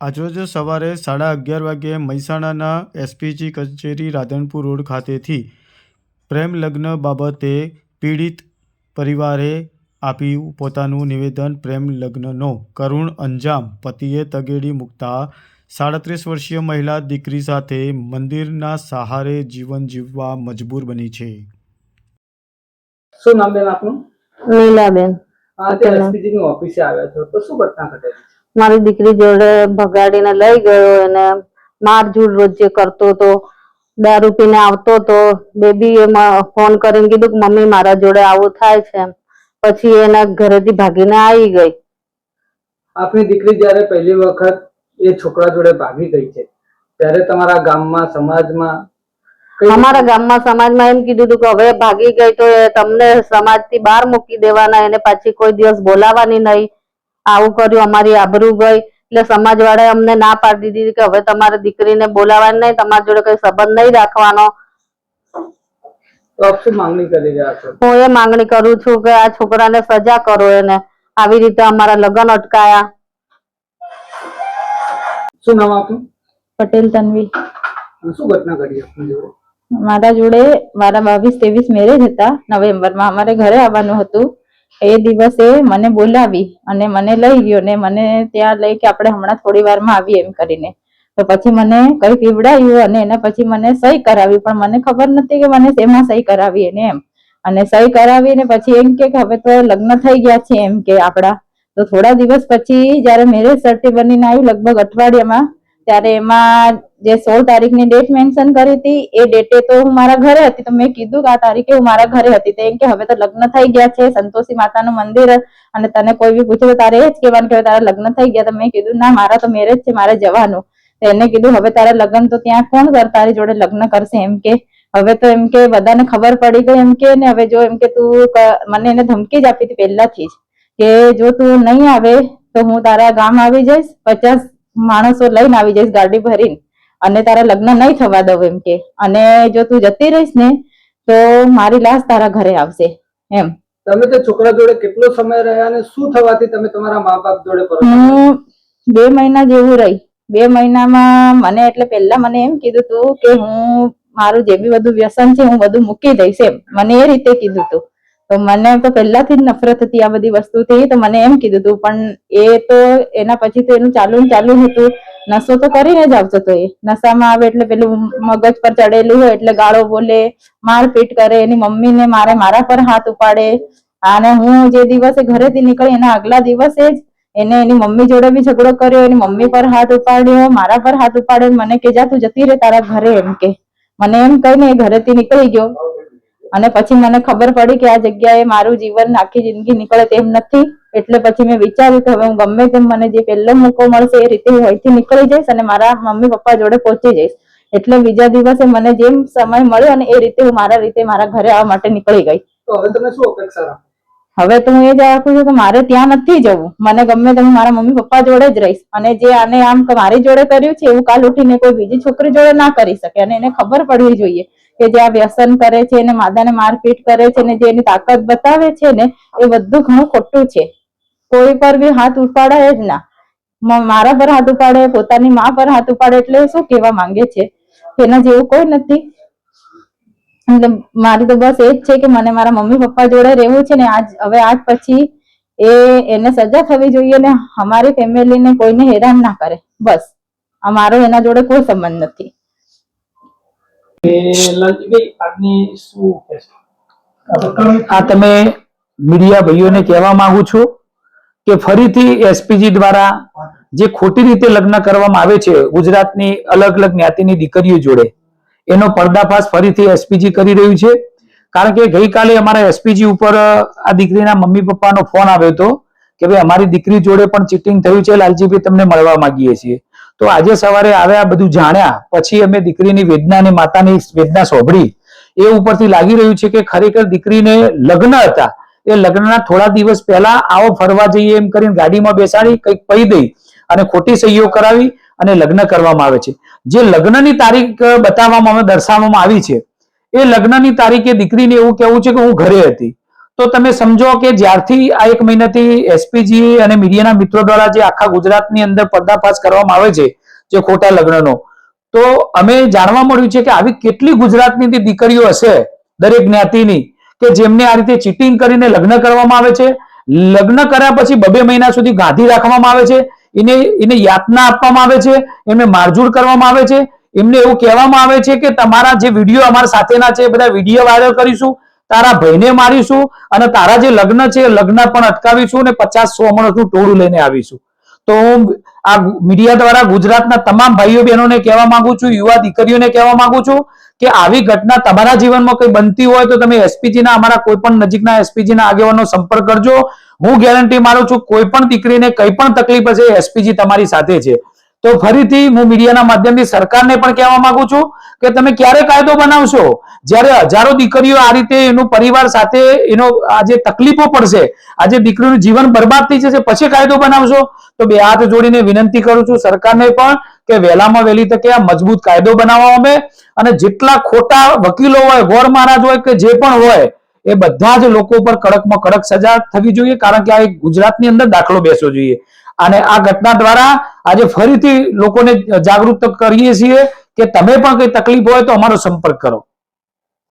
આજરોજ સવારે સાડા અગિયાર વાગ્યે મહેસાણાના એસપીજી કચેરી રાધનપુર રોડ ખાતેથી પ્રેમ લગ્ન બાબતે પીડિત પરિવારે આપ્યું પોતાનું નિવેદન પ્રેમ લગ્નનો કરુણ અંજામ. પતિએ તગેડી મૂકતા સાડત્રીસ વર્ષીય મહિલા દીકરી સાથે મંદિરના સહારે જીવન જીવવા મજબૂર બની છે. શું નામ બેન આપનું? નીલાબેન. હા તે એસપીજી ની ઓફિસે આવ્યા છો. તો શું ઘટના ઘટેલી છે? મારી દીકરી જોડે ભગાડીને લઈ ગયો અને મારઝૂડ રોજે કરતો તો દારૂ પીને આવતો તો બેબી એમાં ફોન કરીને કીધું કે મમ્મી મારા જોડે આવું થાય છે પછી એના ઘરેથી ભાગીને આવી ગઈ. આપની દીકરી જ્યારે પહેલી વખત એ છોકરા જોડે ભાગી ગઈ છે ત્યારે તમારા ગામમાં સમાજમાં અમારા ગામમાં સમાજમાં એમ કીધું હતું કે હવે ભાગી ગઈ તો એ તમને સમાજથી બહાર મૂકી દેવાના એને પાછી કોઈ દિવસ બોલાવાની નહીં. આવું કર્યું અમારી આબરૂ ગઈ. એટલે સમાજ વાળાએ અમને ના પાડી દીધી કે હવે તમારે દીકરીને બોલાવવાની નહીં તમારી જોડે કઈ સંબંધ નહીં રાખવાનો. હું એ માંગણી કરું છું કે આ છોકરાને સજા કરો એને. આવી રીતે અમારા લગ્ન અટકાયા. શું નામ આપનું? પટેલ તન્વી. શું ઘટના ઘટી આપની જોડે? મારા જોડે મારા બાવીસ ત્રેવીસ મેરેજ હતા નવેમ્બરમાં. અમારે ઘરે આવવાનું હતું. એ દિવસે મને બોલાવી અને મને લઈ ગયો ને મને ત્યાં લઈ કે આપણે હમણાં થોડી વારમાં આવીએ એમ કરીને. તો પછી મને કઈ પીવડાવ્યું અને એના પછી મને સહી કરાવી, પણ મને ખબર નથી કે મને શેમાં સહી કરાવી એને એમ. અને સહી કરાવીને પછી એમ કે કે હવે તો લગ્ન થઈ ગયા છે એમ કે આપણા. તો થોડા દિવસ પછી જ્યારે મેરેજ સર્ટી બનીને આવ્યું, લગભગ અઠવાડિયામાં, ત્યારે એમાં જે સોળ તારીખની ડેટ મેન્શન કરી હતી, એ ડેટે તો હું મારા ઘરે હતી, તો મેં કીધું કે આ તારીખે હું મારા ઘરે હતી. તો એમ કે હવે તો લગ્ન થઈ ગયા છે, સંતોષી માતાનું મંદિર અને તને કોઈ બી પૂછે તો તારે એ જ કહેવાનું કે હવે તારા લગ્ન થઈ ગયા. તો મેં કીધું, ના, મારા તો મેરેજ છે, મારે જવાનું. તો એને કીધું, હવે તારા લગ્ન તો ત્યાં કોણ કર તારી જોડે લગ્ન કરશે? એમ કે, હવે તો એમ કે બધાને ખબર પડી ગઈ એમ કે ને, હવે જો એમ કે તું મને એને ધમકી જ આપી હતી પહેલાથી જ કે જો તું નહીં આવે તો હું તારા ગામ આવી જઈશ, પચાસ માણસો લઈને આવી જઈશ ગાડી ભરીને. અને તારા લગ્ન નહીં થવા દઉં એમ કે. અને જો તું જતી રહીશ ને તો મારી લાશ તારા ઘરે આવશે એમ. તમે તો છોકરા જોડે કેટલો સમય રહ્યા અને શું થવાથી તમે તમારા મા બાપ જોડે હું બે મહિના જેવું રહી. બે મહિનામાં મને એટલે પહેલા મને એમ કીધું તું કે હું મારું જે બી બધું વ્યસન છે હું બધું મૂકી દઈશ એમ. મને એ રીતે કીધું તું. તો મને તો પહેલાથી જ નફરત હતી આ બધી વસ્તુથી, તો મને એમ કીધું તું, પણ એ તો એના પછી તો એનું ચાલુ ચાલુ હતું. નશો તો કરીને જ આવતો તો એ. નશામાં આવે એટલે પેલું મગજ પર ચડેલું હોય એટલે ગાળો બોલે, મારપીટ કરે, એની મમ્મીને મારે મારા પર હાથ ઉપાડે. અને હું જે દિવસે ઘરેથી નીકળી, એના આગલા દિવસે જ એને એની મમ્મી જોડે બી ઝઘડો કર્યો, એની મમ્મી પર હાથ ઉપાડ્યો, મારા પર હાથ ઉપાડ્યો મને કે, જા તું જતી રે તારા ઘરે, એમ કે. મને એમ કહીને એ ઘરેથી નીકળી ગયો. અને પછી મને ખબર પડી કે આ જગ્યાએ મારું જીવન આખી જિંદગી નીકળે તેમ નથી. એટલે પછી મેં વિચાર્યું કે હવે હું ગમે તેમ મને જે પહેલો મોકો મળશે એ રીતે હું અહીંથી નીકળી જઈશ અને મારા મમ્મી પપ્પા જોડે પહોંચી જઈશ. એટલે બીજા દિવસે મને જેમ સમય મળ્યો અને એ રીતે હું મારા રીતે મારા ઘરે આવવા માટે નીકળી ગઈ. તો હવે તમે શું અપેક્ષા રાખો? હવે તો હું એ જ રાખું છું કે મારે ત્યાં નથી જવું. મને ગમે તેમ મારા મમ્મી પપ્પા જોડે જ રહીશ. અને જે આને આમ મારી જોડે કર્યું છે એવું કાલ ઉઠીને કોઈ બીજી છોકરી જોડે ના કરી શકે. અને એને ખબર પડવી જોઈએ કે જે આ વ્યસન કરે છે એને માદાને મારપીટ કરે છે ને જે એની તાકાત બતાવે છે ને એ બધું ઘણું ખોટું છે. કોઈ પર બી હાથ ઉપાડાય જ ના. મારા પર હાથ ઉપાડે, પોતાની મા પર હાથ ઉપાડે એટલે શું કહેવા માંગે છે? એના જેવું કોઈ નથી. એટલે મારી તો બસ એ જ છે કે મને મારા મમ્મી પપ્પા જોડે રહેવું છે ને આજ હવે આજ પછી એ એને સજા થવી જોઈએ ને અમારી ફેમિલીને કોઈને હેરાન ના કરે. બસ. અમારો એના જોડે કોઈ સંબંધ નથી. શું આ તમે મીડિયા ભાઈઓને કહેવા માંગુ છું કે ફરીથી એસપીજી દ્વારા જે ખોટી રીતે લગ્ન કરવામાં આવે છે ગુજરાતની અલગ અલગ જ્ઞાતિની દીકરીઓ જોડે એનો પર્દાફાશ ફરીથી એસપીજી કરી રહ્યું છે. કારણ કે ગઈકાલે અમારા એસપીજી ઉપર આ દીકરીના મમ્મી પપ્પાનો ફોન આવ્યો હતો કે ભાઈ અમારી દીકરી જોડે પણ ચીટિંગ થયું છે લાલજીભાઈ તમને મળવા માંગીએ છીએ. તો આજે સવારે આવ્યા, બધું જાણ્યા, પછી અમે દીકરીની વેદના અને માતાની વેદના સાંભળી. એ ઉપરથી લાગી રહ્યું છે કે ખરેખર દીકરીને લગ્ન હતા. એ લગ્નના થોડા દિવસ પહેલા આવો ફરવા જઈએ એમ કરીને ગાડીમાં બેસાડી કંઈક પહી દઈ અને ખોટી સહીઓ કરાવી. અને લગ્ન કરવામાં આવે છે. જે લગ્નની તારીખ બતાવવામાં દર્શાવવામાં આવી છે, એ લગ્નની તારીખે દીકરીને એવું કહેવું છે કે હું ઘરે હતી. તો તમે સમજો કે જ્યારથી આ એક મહિનાથી એસપીજી અને મીડિયાના મિત્રો દ્વારા જે આખા ગુજરાતની અંદર પર્દાફાશ કરવામાં આવે છે, જે ખોટા લગ્નનો, તો અમે જાણવા મળ્યું છે કે આવી કેટલી ગુજરાતની દીકરીઓ હશે, દરેક જ્ઞાતિની, કે જેમને આ રીતે ચીટિંગ કરીને લગ્ન કરવામાં આવે છે. લગ્ન કર્યા પછી બબે મહિના સુધી ગાંધી રાખવામાં આવે છે. એને એને યાતના આપવામાં આવે છે, એમને મારઝૂડ કરવામાં આવે છે. એમને એવું કહેવામાં આવે છે કે તમારા જે વીડિયો અમારા સાથેના છે બધા વીડિયો વાયરલ કરીશું, તારા ભાઈને મારીશું અને તારા જે લગ્ન છે લગ્ન પણ અટકાવીશું અને પચાસ સો માણસનું ટોળું લઈને આવીશું. તો હું આ મીડિયા દ્વારા ગુજરાતના તમામ ભાઈઓ બહેનોને કહેવા માંગુ છું, યુવા દીકરીઓને કહેવા માંગુ છું કે આવી ઘટના તમારા જીવનમાં કોઈ બનતી હોય તો તમે એસપીજીના અમારા કોઈ પણ નજીકના એસપીજી ના આગેવાનો સંપર્ક કરજો. હું ગેરંટી મારું છું કોઈ પણ દીકરીને કઈ પણ તકલીફ હશે એસપીજી તમારી સાથે છે. તો ફરીથી હું મીડિયાના માધ્યમથી સરકારને પણ કહેવા માંગુ છું કે તમે ક્યારે કાયદો બનાવશો? જ્યારે હજારો દીકરીઓ આ રીતે એનું પરિવાર સાથે એનો આજે તકલીફો પડશે આજે દીકરીનું જીવન બરબાદ થઈ જશે, પછી કાયદો બનાવશો? તો બે હાથ જોડીને વિનંતી કરું છું સરકારને પણ કે વહેલામાં વહેલી તકે આ મજબૂત કાયદો બનાવવા અમે અને જેટલા ખોટા વકીલો હોય ગોર મહારાજ હોય કે જે પણ હોય, એ બધા જ લોકો પર કડકમાં કડક સજા થવી જોઈએ, કારણ કે આ એક ગુજરાતની અંદર દાખલો બેસવો જોઈએ. અને આ ઘટના દ્વારા આજે ફરીથી લોકોને જાગૃત કરીએ છીએ કે તમે પણ કઈ તકલીફ હોય તો અમારો સંપર્ક કરો.